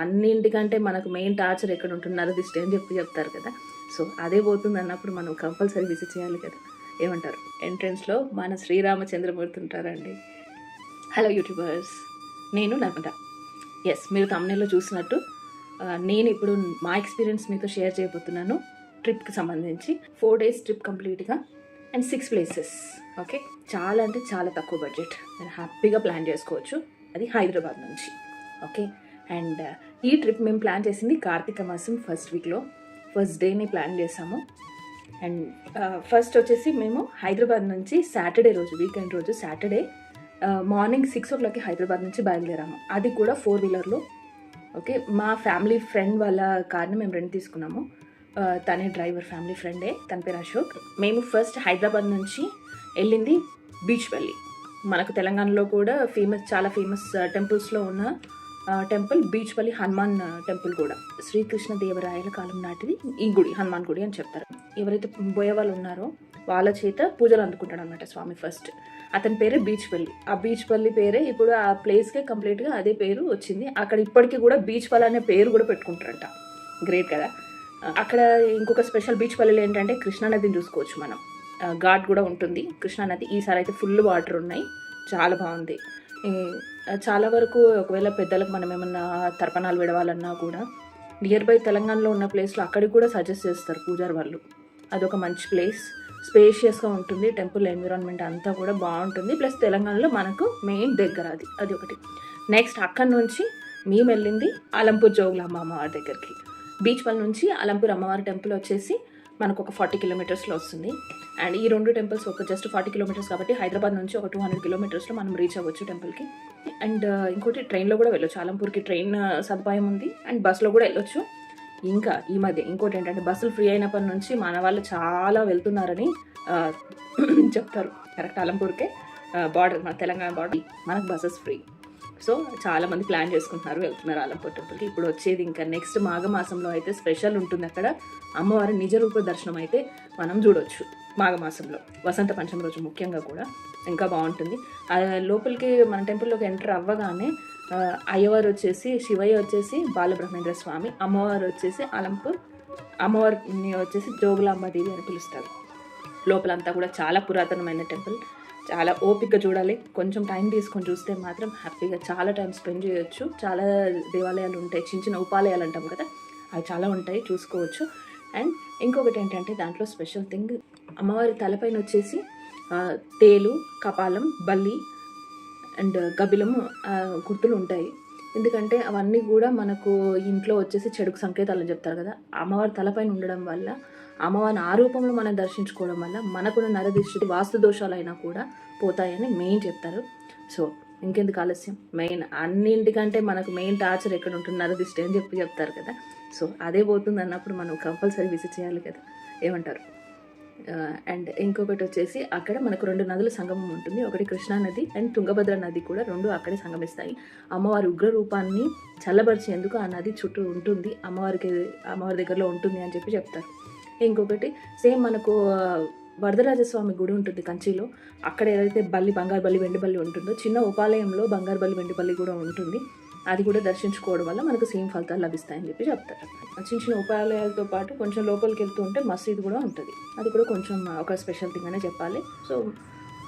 అన్నింటికంటే మనకు main torture ఎక్కడ ఉంటున్నారు దిష్టి అని చెప్పి చెప్తారు కదా. సో అదే పోతుంది అన్నప్పుడు మనం కంపల్సరీ విజిట్ చేయాలి కదా. ఏమంటారు? ఎంట్రన్స్లో మన శ్రీరామచంద్రమూర్తి ఉంటారండి హలో యూట్యూబర్స్ నేను నర్మద. ఎస్ మీరు తమిళలో చూసినట్టు నేను ఇప్పుడు మా ఎక్స్పీరియన్స్ మీతో షేర్ చేయబోతున్నాను ట్రిప్కి సంబంధించి. ఫోర్ డేస్ ట్రిప్ కంప్లీట్గా అండ్ సిక్స్ ప్లేసెస్ ఓకే చాలా అంటే చాలా తక్కువ బడ్జెట్ నేను హ్యాపీగా ప్లాన్ చేసుకోవచ్చు. అది హైదరాబాద్ నుంచి ఓకే అండ్ ఈ ట్రిప్ మేము ప్లాన్ చేసింది కార్తీక మాసం ఫస్ట్ వీక్లో. ఫస్ట్ డేని ప్లాన్ చేసాము. అండ్ ఫస్ట్ వచ్చేసి మేము హైదరాబాద్ నుంచి సాటర్డే రోజు వీకెండ్ రోజు సాటర్డే మార్నింగ్ సిక్స్ ఓ క్లాక్కి హైదరాబాద్ నుంచి బయలుదేరాము. అది కూడా ఫోర్ వీలర్లో. ఓకే మా ఫ్యామిలీ ఫ్రెండ్ వాళ్ళ కార్ని మేము రెంట్ తీసుకున్నాము. తనే డ్రైవర్ ఫ్యామిలీ ఫ్రెండే తన పేరు అశోక్. మేము ఫస్ట్ హైదరాబాద్ నుంచి వెళ్ళింది బీచ్ వెళ్ళి. మనకు తెలంగాణలో కూడా ఫేమస్ చాలా ఫేమస్ టెంపుల్స్లో ఉన్న టెంపుల్ బీచ్పల్లి హనుమాన్ టెంపుల్ కూడా. శ్రీకృష్ణ దేవరాయల కాలం నాటిది ఈ గుడి హనుమాన్ గుడి అని చెప్తారు. ఎవరైతే పోయే వాళ్ళు ఉన్నారో వాళ్ళ చేత పూజలు అందుకుంటాడు అనమాట స్వామి ఫస్ట్. అతని పేరే బీచ్పల్లి. ఆ బీచ్పల్లి పేరే ఇప్పుడు ఆ ప్లేస్కే కంప్లీట్గా అదే పేరు వచ్చింది. అక్కడ ఇప్పటికీ కూడా బీచ్పల్లి అనే పేరు కూడా పెట్టుకుంటారంట. గ్రేట్ కదా? అక్కడ ఇంకొక స్పెషల్ బీచ్ పల్లెలు ఏంటంటే కృష్ణానదిని చూసుకోవచ్చు మనం. ఘాట్ కూడా ఉంటుంది. కృష్ణానది ఈసారి అయితే ఫుల్ వాటర్ ఉన్నాయి. చాలా బాగుంది. చాలా వరకు ఒకవేళ పెద్దలకు మనం ఏమన్నా తర్పణాలు విడవాలన్నా కూడా నియర్ బై తెలంగాణలో ఉన్న ప్లేస్లో అక్కడికి కూడా సజెస్ట్ చేస్తారు పూజారి వాళ్ళు. అదొక మంచి ప్లేస్ స్పేషియస్గా ఉంటుంది టెంపుల్ ఎన్విరాన్మెంట్ అంతా కూడా బాగుంటుంది. ప్లస్ తెలంగాణలో మనకు మెయిన్ దగ్గర అది అది ఒకటి. నెక్స్ట్ అక్కడి నుంచి మేము వెళ్ళింది అలంపూర్ జోగులాంబ అమ్మవారి దగ్గరికి. బీచ్ పల్ నుంచి అలంపూర్ అమ్మవారి టెంపుల్ వచ్చేసి మనకు ఒక ఫార్టీ కిలోమీటర్స్లో వస్తుంది. అండ్ ఈ రెండు టెంపుల్స్ ఒక జస్ట్ ఫార్టీ కిలోమీటర్స్ కాబట్టి హైదరాబాద్ నుంచి ఒక టూ హండ్రెడ్ కిలోమీటర్స్లో మనం రీచ్ అవ్వచ్చు టెంపుల్కి. అండ్ uh, ఇంకోటి ట్రైన్లో కూడా వెళ్ళొచ్చు. అలంపూర్కి ట్రైన్ uh, సదుపాయం ఉంది. అండ్ బస్సులో కూడా వెళ్ళొచ్చు. ఇంకా ఈ మధ్య ఇంకోటి ఏంటంటే బస్సులు ఫ్రీ అయినప్పటి నుంచి మన వాళ్ళు చాలా వెళ్తున్నారని uh, చెప్తారు. కరెక్ట్ అలంపూర్కే బార్డర్ మన తెలంగాణ బార్డర్ మనకు బస్సెస్ ఫ్రీ. సో చాలా మంది ప్లాన్ చేసుకుంటున్నారు వెళ్తున్నారు ఆలంపూర్ టెంపుల్కి. ఇప్పుడు వచ్చేది ఇంకా నెక్స్ట్ మాఘమాసంలో అయితే స్పెషల్ ఉంటుంది అక్కడ. అమ్మవారి నిజ రూప దర్శనం అయితే మనం చూడొచ్చు మాఘమాసంలో. వసంత పంచమి రోజు ముఖ్యంగా కూడా ఇంకా బాగుంటుంది. లోపలికి మన టెంపుల్లోకి ఎంటర్ అవ్వగానే అయ్యవారు వచ్చేసి శివయ్య వచ్చేసి బాలబ్రహ్మేంద్ర స్వామి అమ్మవారు వచ్చేసి అలంపూర్ అమ్మవారిని వచ్చేసి జోగులాంబాదేవి అని పిలుస్తారు. లోపలంతా కూడా చాలా పురాతనమైన టెంపుల్. చాలా ఓపిక చూడాలి. కొంచెం టైం తీసుకొని చూస్తే మాత్రం హ్యాపీగా చాలా టైం స్పెండ్ చేయొచ్చు. చాలా దేవాలయాలు ఉంటాయి. చిన్న చిన్న ఉపాలయాలు అంటాం కదా అవి చాలా ఉంటాయి. చూసుకోవచ్చు. అండ్ ఇంకొకటి ఏంటంటే దాంట్లో స్పెషల్ థింగ్ అమ్మవారి తలపైన వచ్చేసి తేలు కపాలం బల్లి అండ్ గబిలం గుర్తులు ఉంటాయి. ఎందుకంటే అవన్నీ కూడా మనకు ఇంట్లో వచ్చేసి చెడుకు సంకేతాలు చెప్తారు కదా అమ్మవారి తలపైన ఉండడం వల్ల అమ్మవారిని ఆ రూపంలో మనం దర్శించుకోవడం వల్ల మనకున్న నరదిష్టి వాస్తు దోషాలైనా కూడా పోతాయని మెయిన్ చెప్తారు. సో ఇంకెందుకు ఆలస్యం? మెయిన్ అన్నింటికంటే మనకు మెయిన్ టార్చర్ ఎక్కడ ఉంటుంది నరదిష్టి అని చెప్పి చెప్తారు కదా. సో అదే పోతుంది అన్నప్పుడు మనం కంపల్సరీ విజిట్ చేయాలి కదా. ఏమంటారు? అండ్ ఇంకొకటి వచ్చేసి అక్కడ మనకు రెండు నదుల సంగమం ఉంటుంది. ఒకటి కృష్ణా నది అండ్ తుంగభద్ర నది కూడా రెండు అక్కడే సంగమిస్తాయి. అమ్మవారి ఉగ్ర రూపాన్ని చల్లబరిచేందుకు ఆ నది చుట్టూ ఉంటుంది. అమ్మవారికి అమ్మవారి దగ్గరలో ఉంటుంది అని చెప్పి చెప్తారు. ఇంకొకటి సేమ్ మనకు వరదరాజస్వామి గుడి ఉంటుంది కంచిలో. అక్కడ ఏదైతే బల్లి బంగారు బల్లి వెండి బల్లి ఉంటుందో చిన్న ఉపాలయంలో బంగారు బల్లి వెండి బల్లి కూడా ఉంటుంది. అది కూడా దర్శించుకోవడం వల్ల మనకు సేమ్ ఫలితాలు లభిస్తాయని చెప్పి చెప్తారు. చిన్న చిన్న ఉపాలయాలతో పాటు కొంచెం లోపలికి వెళ్తూ ఉంటే మసీదు కూడా ఉంటుంది. అది కూడా కొంచెం ఒక స్పెషల్ థింగ్ అనే చెప్పాలి. సో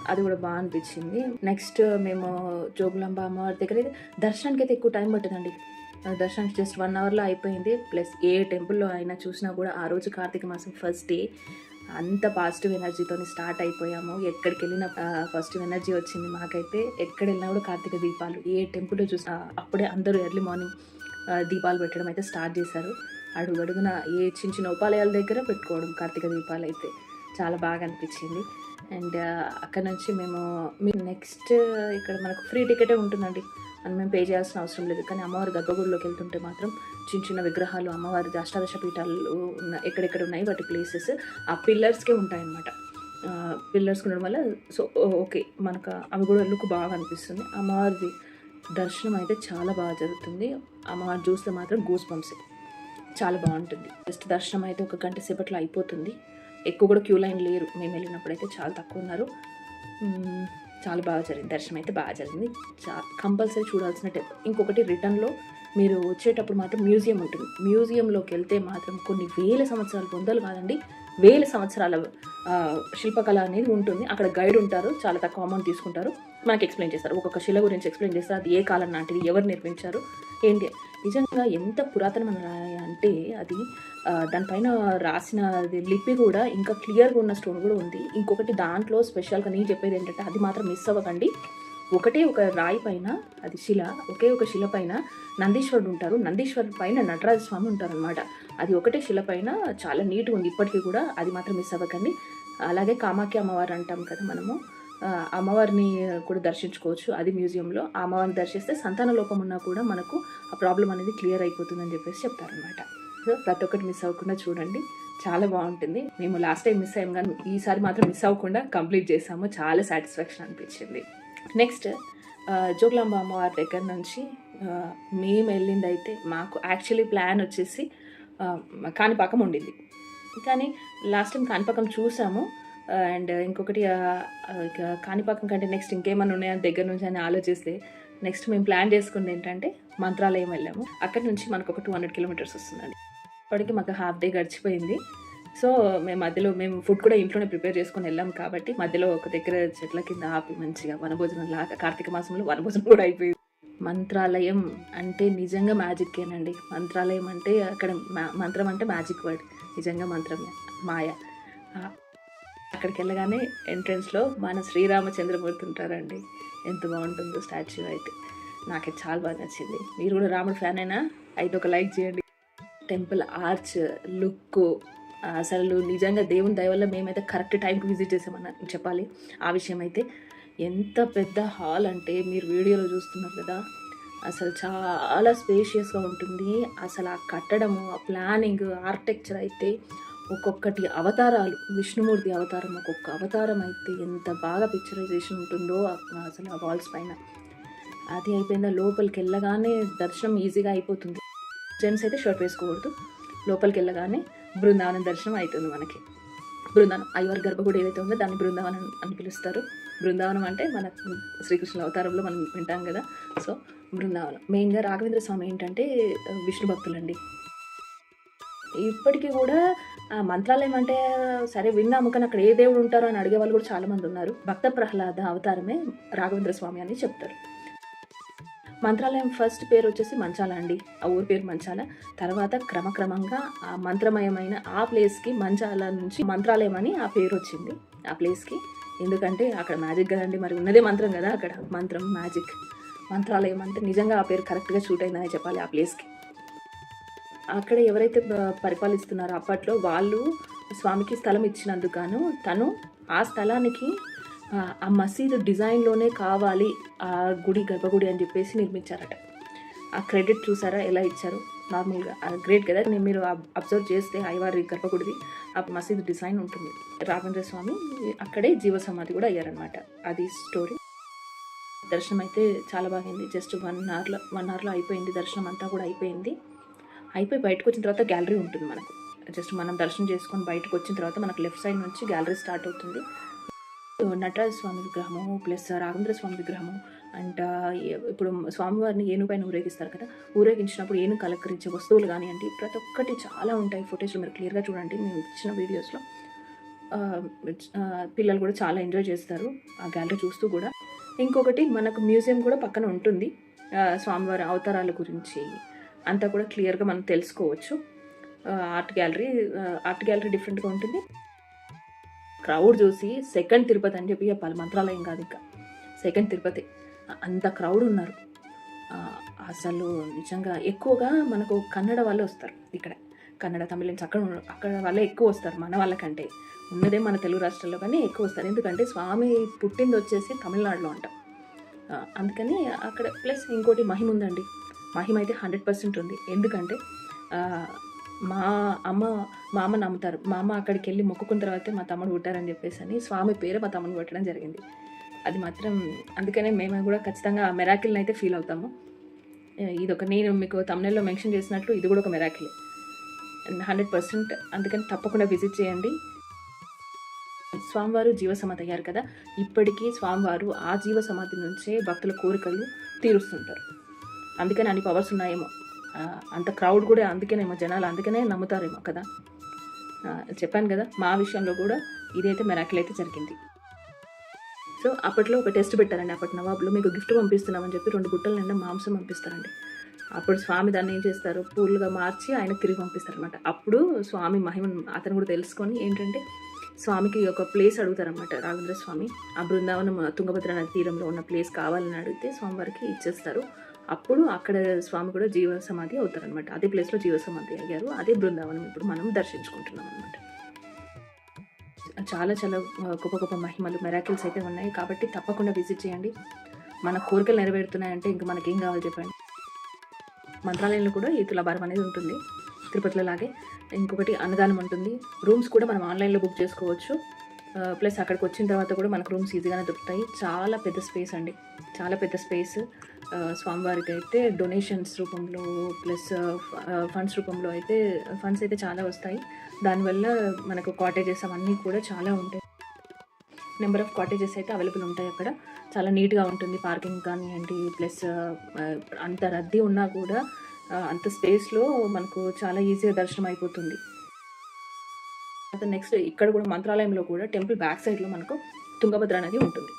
అది కూడా బాగా అనిపించింది. నెక్స్ట్ మేము జోగులాంబ అమ్మవారి దగ్గర అయితే దర్శనానికి అయితే ఎక్కువ టైం పట్టదండి. దర్శనం జస్ట్ వన్ అవర్లో అయిపోయింది. ప్లస్ ఏ టెంపుల్లో అయినా చూసినా కూడా ఆ రోజు కార్తీక మాసం ఫస్ట్ డే అంత పాజిటివ్ ఎనర్జీతో స్టార్ట్ అయిపోయాము. ఎక్కడికి వెళ్ళిన పాజిటివ్ ఎనర్జీ వచ్చింది మాకైతే. ఎక్కడ వెళ్ళినా కూడా కార్తీక దీపాలు. ఏ టెంపుల్లో చూసినా అప్పుడే అందరూ ఎర్లీ మార్నింగ్ దీపాలు పెట్టడం అయితే స్టార్ట్ చేశారు. అడుగు అడుగున ఏ చిన్న చిన్న ఉపాలయాల దగ్గర పెట్టుకోవడం కార్తీక దీపాలు అయితే. చాలా బాగా అనిపించింది. అండ్ అక్కడ నుంచి మేము మీరు నెక్స్ట్ ఇక్కడ మనకు ఫ్రీ టికెటే ఉంటుందండి. అని మేము పే చేయాల్సిన అవసరం లేదు. కానీ అమ్మవారి గర్భగుడిలోకి వెళ్తుంటే మాత్రం చిన్న చిన్న విగ్రహాలు అమ్మవారి అష్టాదశ పీఠాలు ఉన్న ఎక్కడెక్కడ ఉన్నాయి వాటి ప్లేసెస్ ఆ పిల్లర్స్కే ఉంటాయన్నమాట. పిల్లర్స్ ఉండడం వల్ల సో ఓకే మనకు అవి కూడా లుక్ బాగా అనిపిస్తుంది. అమ్మవారిది దర్శనం అయితే చాలా బాగా జరుగుతుంది. అమ్మవారి చూస్తే మాత్రం గూస్ బంప్స్ చాలా బాగుంటుంది. జస్ట్ దర్శనం అయితే ఒక గంట సేపట్లో అయిపోతుంది. ఎక్కువ కూడా క్యూ లైన్ లేరు. మేము వెళ్ళినప్పుడు అయితే చాలా తక్కువ ఉన్నారు. చాలా బాగా జరిగింది. దర్శనం అయితే బాగా జరిగింది. చా కంపల్సరీ చూడాల్సిన టెంపుల్ ఇంకొకటి రిటర్న్లో మీరు వచ్చేటప్పుడు మాత్రం మ్యూజియం ఉంటుంది. మ్యూజియంలోకి వెళ్తే మాత్రం కొన్ని వేల సంవత్సరాలు వందలు కాదండి వేల సంవత్సరాల శిల్పకళ అనేది ఉంటుంది. అక్కడ గైడ్ ఉంటారు. చాలా తక్కువ అమౌంట్ తీసుకుంటారు. మనకి ఎక్స్ప్లెయిన్ చేస్తారు. ఒక్కొక్క శిల గురించి ఎక్స్ప్లెయిన్ చేస్తారు. అది ఏ కాలం నాటిది? ఎవరు నిర్మించారు? ఏంటి? నిజంగా ఎంత పురాతనమైన రాయి అంటే అది దానిపైన రాసిన అది లిపి కూడా ఇంకా క్లియర్గా ఉన్న స్టోన్ కూడా ఉంది. ఇంకొకటి దాంట్లో స్పెషల్గా నేను చెప్పేది ఏంటంటే అది మాత్రం మిస్ అవ్వకండి. ఒకటే ఒక రాయి పైన అది శిల ఒకే ఒక శిల పైన నందీశ్వరుడు ఉంటారు. నందీశ్వరుడు పైన నటరాజ స్వామి ఉంటారు అనమాట అది ఒకటే శిల పైన చాలా నీట్గా ఉంది. ఇప్పటికీ కూడా అది మాత్రం మిస్ అవ్వకండి. అలాగే కామాఖ్య అమ్మవారు అంటాం కదా మనము. అమ్మవారిని కూడా దర్శించుకోవచ్చు. అది మ్యూజియంలో. ఆ అమ్మవారిని దర్శిస్తే సంతాన లోపం ఉన్నా కూడా మనకు ఆ ప్రాబ్లం అనేది క్లియర్ అయిపోతుందని చెప్పేసి చెప్తారనమాట సో ప్రతి ఒక్కటి మిస్ అవ్వకుండా చూడండి. చాలా బాగుంటుంది. మేము లాస్ట్ టైం మిస్ అయ్యాం కానీ ఈసారి మాత్రం మిస్ అవ్వకుండా కంప్లీట్ చేసాము. చాలా సాటిస్ఫాక్షన్ అనిపించింది. నెక్స్ట్ జోగులాంబ అమ్మవారి దగ్గర నుంచి మేము వెళ్ళింది అయితే మాకు యాక్చువల్లీ ప్లాన్ వచ్చేసి కాణిపాకం ఉండింది. కానీ లాస్ట్ టైం కాణిపాకం చూసాము. అండ్ ఇంకొకటి కాణిపాకం కంటే నెక్స్ట్ ఇంకేమైనా ఉన్నాయని దగ్గర నుంచి అని ఆలోచిస్తే నెక్స్ట్ మేము ప్లాన్ చేసుకుంది ఏంటంటే మంత్రాలయం వెళ్ళాము. అక్కడ నుంచి మనకు ఒక టూ హండ్రెడ్ కిలోమీటర్స్ వస్తుందండి. అప్పటికి మాకు హాఫ్ డే గడిచిపోయింది. సో మేము మధ్యలో మేము ఫుడ్ కూడా ఇంట్లోనే ప్రిపేర్ చేసుకుని వెళ్ళాం కాబట్టి మధ్యలో ఒక దగ్గర చెట్ల కింద ఆపి మంచిగా వనభోజనం లాగా కార్తీక మాసంలో వనభోజనం కూడా అయిపోయింది. మంత్రాలయం అంటే నిజంగా మ్యాజిక్కేనండి మంత్రాలయం అంటే అక్కడ మంత్రం అంటే మ్యాజిక్ వర్డ్ నిజంగా మంత్రమే మాయ. అక్కడికి వెళ్ళగానే ఎంట్రన్స్లో మన శ్రీరామచంద్రమూర్తి ఉంటారండి. ఎంత బాగుంటుందో స్టాచ్యూ అయితే. నాకైతే చాలా బాగా నచ్చింది. మీరు కూడా రాముడు ఫ్యాన్ అయినా అయితే ఒక లైక్ చేయండి. టెంపుల్ ఆర్చ్ లుక్ అసలు నిజంగా దేవుని దయ వల్ల మేమైతే కరెక్ట్ టైంకి విజిట్ చేసామని చెప్పాలి. ఆ విషయం అయితే ఎంత పెద్ద హాల్ అంటే మీరు వీడియోలో చూస్తున్నారు కదా అసలు చాలా స్పేషియస్గా ఉంటుంది. అసలు ఆ కట్టడము ఆ ప్లానింగ్ ఆర్కిటెక్చర్ అయితే ఒక్కొక్కటి అవతారాలు. విష్ణుమూర్తి అవతారం ఒక్కొక్క అవతారం అయితే ఎంత బాగా పిక్చరైజేషన్ ఉంటుందో అసలు ఆ వాల్స్ పైన. అది అయిపోయిందా లోపలికి వెళ్ళగానే దర్శనం ఈజీగా అయిపోతుంది. జెంట్స్ అయితే షర్ట్ వేసుకోకూడదు. లోపలికి వెళ్ళగానే బృందావనం దర్శనం అవుతుంది మనకి. బృందావనం అయ్యవారి గర్భగుడి ఏదైతే ఉందో దాన్ని బృందావనం అని పిలుస్తారు. బృందావనం అంటే మన శ్రీకృష్ణ అవతారంలో మనం వింటాం కదా. సో బృందావనం. మెయిన్గా రాఘవేంద్ర స్వామి ఏంటంటే విష్ణు భక్తులండి. ఇప్పటికీ కూడా ఆ, మంత్రాలయం అంటే సరే విన్నాము కానీ అక్కడ ఏ దేవుడు ఉంటారో అని అడిగే వాళ్ళు కూడా చాలామంది ఉన్నారు. భక్త ప్రహ్లాద అవతారమే రాఘవేంద్ర స్వామి అని చెప్తారు. మంత్రాలయం ఫస్ట్ పేరు వచ్చేసి మంచాల అండి. ఆ ఊరి పేరు మంచాల. తర్వాత క్రమక్రమంగా ఆ మంత్రమయమైన ఆ ప్లేస్కి మంచాల నుంచి మంత్రాలయం అని ఆ పేరు వచ్చింది. ఆ ప్లేస్కి. ఎందుకంటే అక్కడ మ్యాజిక్ కదండి మరి ఉన్నదే మంత్రం కదా అక్కడ. మంత్రం మ్యాజిక్. మంత్రాలయం అంటే నిజంగా ఆ పేరు కరెక్ట్గా షూట్ అయిందని చెప్పాలి ఆ ప్లేస్కి. అక్కడ ఎవరైతే పరిపాలిస్తున్నారో అప్పట్లో వాళ్ళు స్వామికి స్థలం ఇచ్చినందుకు గాను తను ఆ స్థలానికి ఆ, మసీదు డిజైన్లోనే కావాలి ఆ గుడి గర్భగుడి అని చెప్పేసి నిర్మించారట. ఆ క్రెడిట్ చూసారా ఎలా ఇచ్చారు? నార్మల్గా గ్రేట్ కదా? నేను మీరు అబ్జర్వ్ చేస్తే అయ్యవారి గర్భగుడిది ఆ మసీదు డిజైన్ ఉంటుంది. రాఘవేంద్ర స్వామి అక్కడే జీవ సమాధి కూడా అయ్యారనమాట అది స్టోరీ. దర్శనం అయితే చాలా బాగైంది. జస్ట్ వన్ అవర్లో వన్ అవర్లో అయిపోయింది. దర్శనం అంతా కూడా అయిపోయింది. అయిపోయి బయటకు వచ్చిన తర్వాత గ్యాలరీ ఉంటుంది మనకు. జస్ట్ మనం దర్శనం చేసుకొని బయటకు వచ్చిన తర్వాత మనకు లెఫ్ట్ సైడ్ నుంచి గ్యాలరీ స్టార్ట్ అవుతుంది. నటరాజ స్వామి విగ్రహము ప్లస్ రాఘవేంద్ర స్వామి విగ్రహము అండ్ ఇప్పుడు స్వామివారిని ఏను పైన ఊరేగిస్తారు కదా ఊరేగించినప్పుడు ఏను కలకరించే వస్తువులు కానివ్వండి ప్రతి ఒక్కటి చాలా ఉంటాయి ఫొటేజ్లో మీరు క్లియర్గా చూడండి మేము ఇచ్చిన వీడియోస్లో. పిల్లలు కూడా చాలా ఎంజాయ్ చేస్తారు ఆ గ్యాలరీ చూస్తూ కూడా. ఇంకొకటి మనకు మ్యూజియం కూడా పక్కన ఉంటుంది. స్వామివారి అవతారాల గురించి. అంతా కూడా క్లియర్గా మనం తెలుసుకోవచ్చు. ఆర్ట్ గ్యాలరీ ఆర్ట్ గ్యాలరీ డిఫరెంట్గా ఉంటుంది. క్రౌడ్ చూసి సెకండ్ తిరుపతి అని చెప్పి పలు మంత్రాలయం కాదు ఇంకా. సెకండ్ తిరుపతి. అంత క్రౌడ్ ఉన్నారు. అసలు నిజంగా ఎక్కువగా మనకు కన్నడ వాళ్ళే వస్తారు ఇక్కడ. కన్నడ తమిళన్స్ అక్కడ అక్కడ వాళ్ళే ఎక్కువ వస్తారు మన వాళ్ళకంటే. ఉన్నదే మన తెలుగు రాష్ట్రాల్లో కానీ ఎక్కువ వస్తారు. ఎందుకంటే స్వామి పుట్టింది వచ్చేసి తమిళనాడులో అంట. అందుకని అక్కడ ప్లస్ ఇంకోటి మహిమ ఉందండి మహిమ అయితే హండ్రెడ్ పర్సెంట్ ఉంది. ఎందుకంటే మా అమ్మ మా అమ్మ నమ్ముతారు. మా అమ్మ అక్కడికి వెళ్ళి మొక్కుకున్న తర్వాతే మా తమ్ముడు పుట్టారని చెప్పేసి అని స్వామి పేరు మా తమ్ముడు పెట్టడం జరిగింది. అది మాత్రం అందుకనే మేము కూడా ఖచ్చితంగా ఆ మెరాకిల్ని అయితే ఫీల్ అవుతాము. ఇది ఒక నేను మీకు తమిళలో మెన్షన్ చేసినట్లు ఇది కూడా ఒక మెరాకిల్. హండ్రెడ్ పర్సెంట్ అందుకని తప్పకుండా విజిట్ చేయండి. స్వామివారు జీవ సమాధి అయ్యారు కదా ఇప్పటికీ స్వామివారు ఆ జీవ సమాధి నుంచే భక్తుల కోరికలు తీరుస్తుంటారు. అందుకనే అన్ని పవర్స్ ఉన్నాయేమో. అంత క్రౌడ్ కూడా అందుకేనేమో జనాలు అందుకనే నమ్ముతారేమో కదా. చెప్పాను కదా మా విషయంలో కూడా ఇదైతే మెరాకిల్ అయితే జరిగింది. సో అప్పట్లో ఒక టెస్ట్ పెట్టారండి అప్పటి నవాబులు. మీకు గిఫ్ట్ పంపిస్తున్నామని చెప్పి రెండు గుట్టల నిండా మాంసం పంపిస్తారండి. అప్పుడు స్వామి దాన్ని ఏం చేస్తారు? పూలుగా మార్చి ఆయన తిరిగి పంపిస్తారనమాట అప్పుడు స్వామి మహిమ అతను కూడా తెలుసుకొని ఏంటంటే స్వామికి ఒక ప్లేస్ అడుగుతారనమాట రాఘవేంద్ర స్వామి ఆ బృందావనం తుంగభద్ర నది తీరంలో ఉన్న ప్లేస్ కావాలని అడిగితే స్వామివారికి ఇచ్చేస్తారు. అప్పుడు అక్కడ స్వామి కూడా జీవ సమాధి అవుతారనమాట అదే ప్లేస్లో జీవ సమాధి అయ్యారు. అదే బృందావనం ఇప్పుడు మనం దర్శించుకుంటున్నాం అనమాట చాలా చాలా గొప్ప గొప్ప మహిమలు మెరాకిల్స్ అయితే ఉన్నాయి. కాబట్టి తప్పకుండా విజిట్ చేయండి. మన కోరికలు నెరవేరుతున్నాయంటే ఇంకా మనకేం కావాలి చెప్పండి. మంత్రాలయంలో కూడా ఈ తులాభారం అనేది ఉంటుంది. తిరుపతిలో లాగే ఇంకొకటి అన్నదానం ఉంటుంది. రూమ్స్ కూడా మనం ఆన్లైన్లో బుక్ చేసుకోవచ్చు. ప్లస్ అక్కడికి వచ్చిన తర్వాత కూడా మనకు రూమ్స్ ఈజీగానే దొరుకుతాయి. చాలా పెద్ద స్పేస్ అండి. చాలా పెద్ద స్పేస్. స్వామివారికి అయితే డొనేషన్స్ రూపంలో ప్లస్ ఫండ్స్ రూపంలో అయితే ఫండ్స్ అయితే చాలా వస్తాయి. దానివల్ల మనకు కాటేజెస్ అవన్నీ కూడా చాలా ఉంటాయి. నెంబర్ ఆఫ్ కాటేజెస్ అయితే అవైలబుల్ ఉంటాయి అక్కడ. చాలా నీట్గా ఉంటుంది పార్కింగ్ కానివ్వండి ప్లస్ అంత రద్దీ ఉన్నా కూడా అంత స్పేస్లో మనకు చాలా ఈజీగా దర్శనం అయిపోతుంది. నెక్స్ట్ ఇక్కడ కూడా మంత్రాలయంలో కూడా టెంపుల్ బ్యాక్ సైడ్లో మనకు తుంగభద్ర నది ఉంటుంది.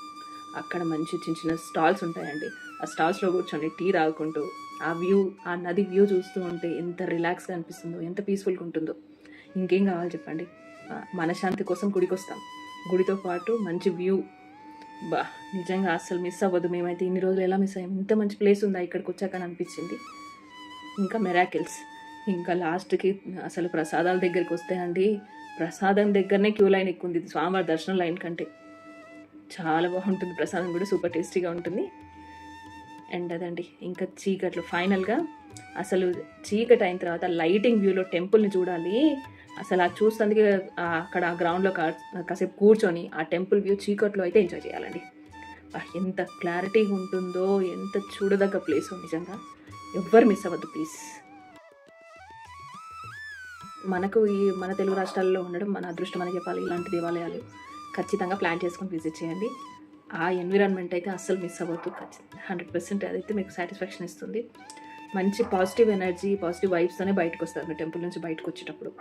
అక్కడ మంచి చిన్న చిన్న స్టాల్స్ ఉంటాయండి. ఆ స్టాల్స్లో కూర్చొని టీ తాగుకుంటూ ఆ వ్యూ ఆ నది వ్యూ చూస్తూ ఉంటే ఎంత రిలాక్స్గా అనిపిస్తుందో ఎంత పీస్ఫుల్గా ఉంటుందో. ఇంకేం కావాలి చెప్పండి? మనశ్శాంతి కోసం గుడికి వస్తాం గుడితో పాటు మంచి వ్యూ. బా నిజంగా అస్సలు మిస్ అవ్వదు. మేమైతే ఇన్ని రోజులు ఎలా మిస్ అయ్యాం? ఇంత మంచి ప్లేస్ ఉందా ఇక్కడికి వచ్చాకని అనిపించింది. ఇంకా మెరాకిల్స్. ఇంకా లాస్ట్కి అసలు ప్రసాదాల దగ్గరికి వస్తే అండి ప్రసాదం దగ్గరనే క్యూ లైన్ ఎక్కువ ఉంది. స్వామివారి దర్శనం లైన్ కంటే. చాలా బాగుంటుంది. ప్రసాదం కూడా సూపర్ టేస్టీగా ఉంటుంది. అండ్ అదండి. ఇంకా చీకట్లు. ఫైనల్గా అసలు చీకటి అయిన తర్వాత లైటింగ్ వ్యూలో టెంపుల్ని చూడాలి. అసలు అది చూస్తుందుకే అక్కడ ఆ గ్రౌండ్లో కా- కాసేపు కూర్చొని ఆ టెంపుల్ వ్యూ చీకట్లో అయితే ఎంజాయ్ చేయాలండి. ఎంత క్లారిటీగా ఉంటుందో ఎంత చూడదగ్గ ప్లేస్ నిజంగా ఎవ్వరు మిస్ అవ్వద్దు ప్లీజ్. మనకు ఈ మన తెలుగు రాష్ట్రాల్లో ఉండడం మన అదృష్టం అని చెప్పాలి. ఇలాంటి దేవాలయాలు ఖచ్చితంగా ప్లాన్ చేసుకొని విజిట్ చేయండి. ఆ ఎన్విరాన్మెంట్ అయితే అస్సలు మిస్ అవ్వద్దు హండ్రెడ్ పర్సెంట్ అదైతే మీకు సాటిస్ఫాక్షన్ ఇస్తుంది. మంచి పాజిటివ్ ఎనర్జీ పాజిటివ్ వైబ్స్తోనే బయటకు వస్తారు మీరు టెంపుల్ నుంచి బయటకు వచ్చేటప్పుడు.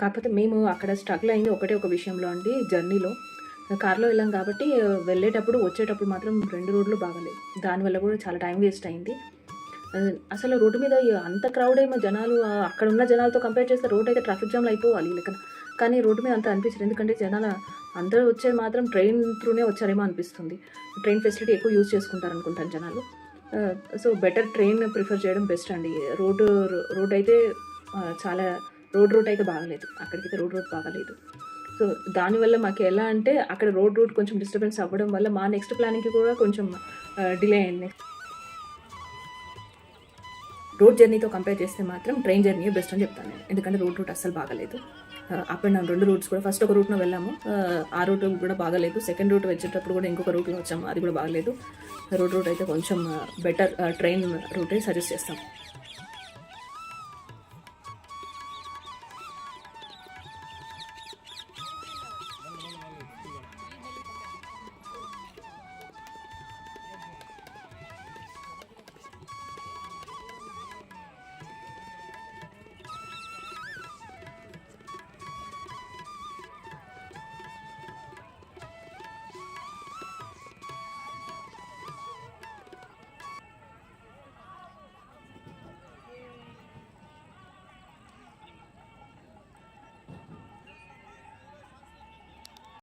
కాకపోతే మేము అక్కడ స్ట్రగుల్ అయింది ఒకటే ఒక విషయంలో అండి జర్నీలో కార్లో వెళ్ళాం కాబట్టి వెళ్ళేటప్పుడు వచ్చేటప్పుడు మాత్రం రెండు రోడ్లు బాగాలేవు దానివల్ల కూడా చాలా టైం వేస్ట్ అయింది. అసలు రోడ్డు మీద అంత క్రౌడ్ ఏమో జనాలు అక్కడ ఉన్న జనాలతో కంపేర్ చేస్తే రోడ్ అయితే ట్రాఫిక్ జామ్లు అయిపోవాలి ఈ కానీ రోడ్డు మీద అంత అనిపించదు. ఎందుకంటే జనాల అందరూ వచ్చేది మాత్రం ట్రైన్ త్రూనే వచ్చారేమో అనిపిస్తుంది. ట్రైన్ ఫెసిలిటీ ఎక్కువ యూజ్ చేసుకుంటారు అనుకుంటాను జనాలు. సో బెటర్ ట్రైన్ ప్రిఫర్ చేయడం బెస్ట్ అండి. రోడ్డు రోడ్ అయితే చాలా రోడ్ రూట్ అయితే బాగలేదు. అక్కడికైతే రోడ్ రూట్ బాగలేదు. సో దానివల్ల మాకు ఎలా అంటే అక్కడ రోడ్ రూట్ కొంచెం డిస్టర్బెన్స్ అవ్వడం వల్ల మా నెక్స్ట్ ప్లానింగ్కి కూడా కొంచెం డిలే అయింది. రోడ్ జర్నీతో కంపేర్ చేస్తే మాత్రం ట్రైన్ జర్నీ బెస్ట్ అని చెప్తాను నేను. ఎందుకంటే రోడ్ రూట్ అస్సలు బాగలేదు. అప్ అండ్ డౌన్ రెండు రూట్స్ కూడా. ఫస్ట్ ఒక రూట్లో వెళ్ళాము. ఆ, రూట్ కూడా బాగాలేదు. సెకండ్ రూట్ వచ్చేటప్పుడు కూడా ఇంకొక రూట్లో వచ్చాము. అది కూడా బాగాలేదు. రోడ్ రూట్ అయితే కొంచెం బెటర్ ట్రైన్ రూటే సజెస్ట్ చేస్తాం